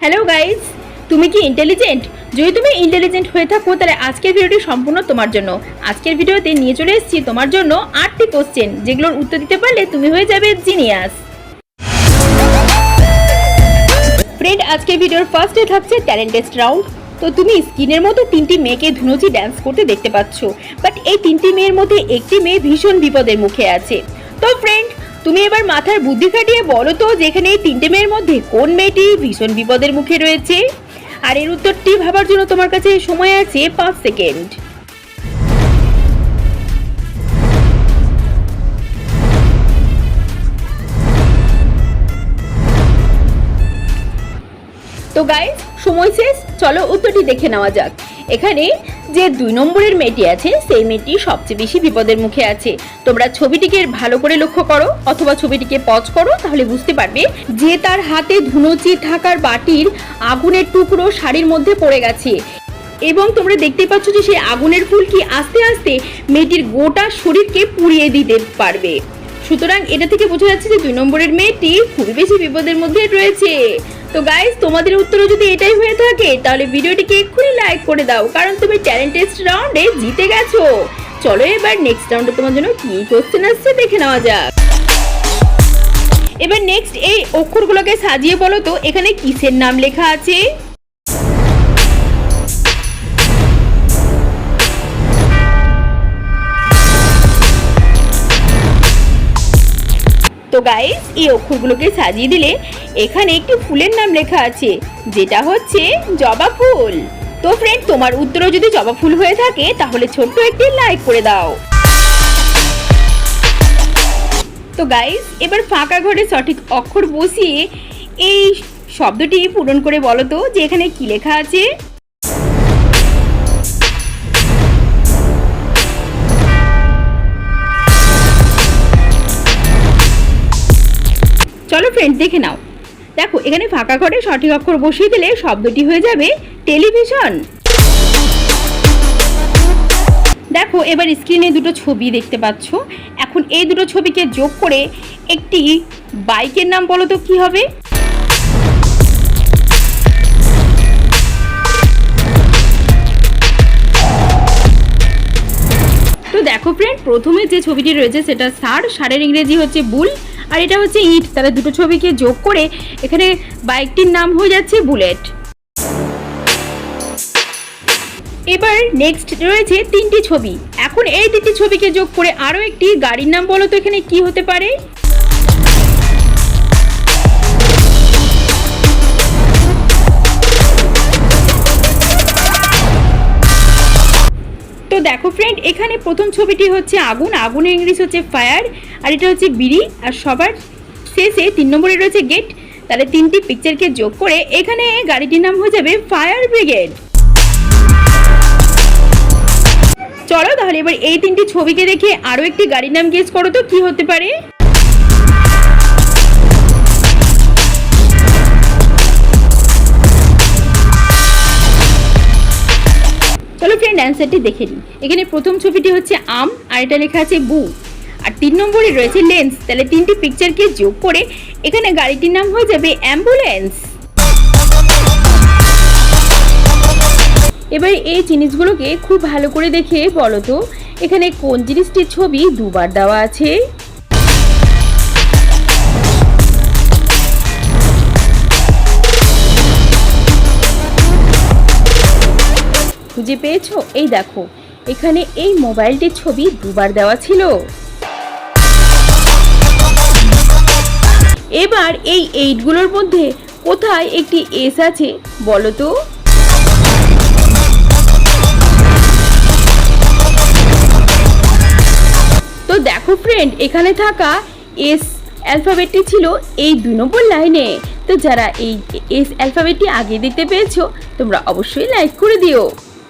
Hello guys তুমি কি intelligent যদি তুমি ইন্টেলিজেন্ট হয়ে থাকো, তাহলে আজকের ভিডিওটি সম্পূর্ণ তোমার জন্য। আজকের ভিডিওতে নিয়ে চলে এসেছি তোমার জন্য আটটি কোশ্চেন যেগুলোর উত্তর দিতে পারলে তুমি হয়ে যাবে জিনিয়াস ফ্রেন্ড আজকের ভিডিওর ফার্স্টে থাকছে ট্যালেন্ট টেস্ট রাউন্ড তো তুমি স্কিনের মতো তিনটি মেয়েকে ধুনুচি ড্যান্স করতে দেখতে পাচ্ছ। বাট এই তিনটি মেয়ের মধ্যে একটি মেয়ে ভীষণ বিপদের মুখে আছে। তো ফ্রেন্ড তুমি এবার মাথার বুদ্ধি খাটিয়ে বলো তো যেখানে এই তিনটে মেয়ের মধ্যে কোন মেয়েটি ভীষণ বিপদের মুখে রয়েছে? আর এর উত্তরটি ভাবার জন্য তোমার কাছে সময় আছে পাঁচ সেকেন্ড। তো গাইজ সময় শেষ। চলো উত্তরটি দেখে নেওয়া যাক। এখানে যে দুই নম্বরের মেয়েটি আছে, সেই মেয়েটি সবচেয়ে বেশি বিপদের মুখে আছে। তোমরা ছবিটিকে ভালো করে লক্ষ্য করো অথবা ছবিটিকে পজ করো, তাহলে বুঝতে পারবে যে তার হাতে ধুনুচি থাকার বাটির আগুনের টুকরো শাড়ির মধ্যে পড়ে গেছে। এবং তোমরা দেখতে পাচ্ছ যে সেই আগুনের ফুলকি আস্তে আস্তে মেয়েটির গোটা শরীরকে পুড়িয়ে দিতে পারবে। সুতরাং এটা থেকে বোঝা যাচ্ছে যে দুই নম্বরের মেয়েটি খুবই বেশি বিপদের মধ্যে রয়েছে। তো গাইজ তোমাদের উত্তরও যদি এটাই হয়ে থাকে, তাহলে ভিডিওটিকে এক্ষুনি লাইক করে দাও, কারণ তুমি ট্যালেন্টেস্ট রাউন্ডে জিতে গেছো। চলো এবার নেক্সট রাউন্ডে তোমার জন্য কি কোশ্চেন আসছে দেখে নেওয়া যাক। এবার নেক্সট এই অক্ষরগুলোকে সাজিয়ে বলো তো, এখানে কিসের নাম লেখা আছে? তো গাইস এই অক্ষরগুলোকে সাজিয়ে দিলে এখানে একটি ফুলের নাম লেখা আছে, যেটা হচ্ছে জবা ফুল। তো ফ্রেন্ড তোমার উত্তরও যদি জবা ফুল হয়ে থাকে, তাহলে ছোট্ট একটি লাইক করে দাও। তো গাইস এবার ফাঁকা ঘরে সঠিক অক্ষর বসিয়ে এই শব্দটি পূরণ করে বলো তো, যে এখানে কি লেখা আছে? ফ্রেন্ড দেখে নাও। দেখো, এখানে ফাঁকা ঘরে সঠিক অক্ষর বসিয়ে দিলে শব্দটি হয়ে যাবে টেলিভিশন। দেখো, এবার স্ক্রিনে দুটো ছবি দেখতে পাচ্ছ। এখন এই দুটো ছবিকে যোগ করে একটি বাইকের নাম বলো তো কি হবে? তো দেখো ফ্রেন্ড প্রথমে যে ছবিটি রয়েছে সেটা সার সারের ইংরেজি হচ্ছে বুল। আর এটা হচ্ছে ইট। তাহলে দুটো ছবিকে যোগ করে এখানে বাইকটির নাম হয়ে যাচ্ছে বুলেট। এবার নেক্সট রয়েছে তিনটি ছবি। এখন এই তিনটি ছবিকে যোগ করে আরও একটি গাড়ির নাম বলো তো এখানে কি হতে পারে? দেখো ফ্রেন্ড এখানে প্রথম ছবিটি হচ্ছে আগুন। আগুনের ইংলিশ হচ্ছে ফায়ার আর এটা হচ্ছে বিড়ি, আর সবার শেষে তিন নম্বরে রয়েছে গেট তাহলে তিনটি পিকচারকে যোগ করে এখানে গাড়িটির নাম হয়ে যাবে ফায়ার ব্রিগেড চলো তাহলে এবার এই তিনটি ছবিকে দেখে আরও একটি গাড়ির নাম গেস করো তো, কী হতে পারে? চলো অ্যান্সারটি দেখে নিই। এখানে প্রথম ছবিটি হচ্ছে আম, আর এটা লেখা আছে বু আর তিন নম্বরে রয়েছে লেন্স তাহলে তিনটি পিকচারকে যোগ করে এখানে গাড়িটির নাম হয়ে যাবে অ্যাম্বুলেন্স এবার এই জিনিসগুলোকে খুব ভালো করে দেখে বলো তো, এখানে কোন জিনিসটির ছবি দুবার দেওয়া আছে? খুঁজে পেয়েছ? এই দেখো। এখানে এই মোবাইলটির ছবি দুবার দেওয়া ছিল। এবার এই এইটগুলোর মধ্যে কোথায় একটি এস আছে বলো তো? তো দেখো ফ্রেন্ড এখানে থাকা এস অ্যালফাবেটটি ছিল এই দুই নম্বর লাইনে। তো যারা এই এস অ্যালফাবেটটি আগে দেখতে পেয়েছ, তোমরা অবশ্যই লাইক করে দিও।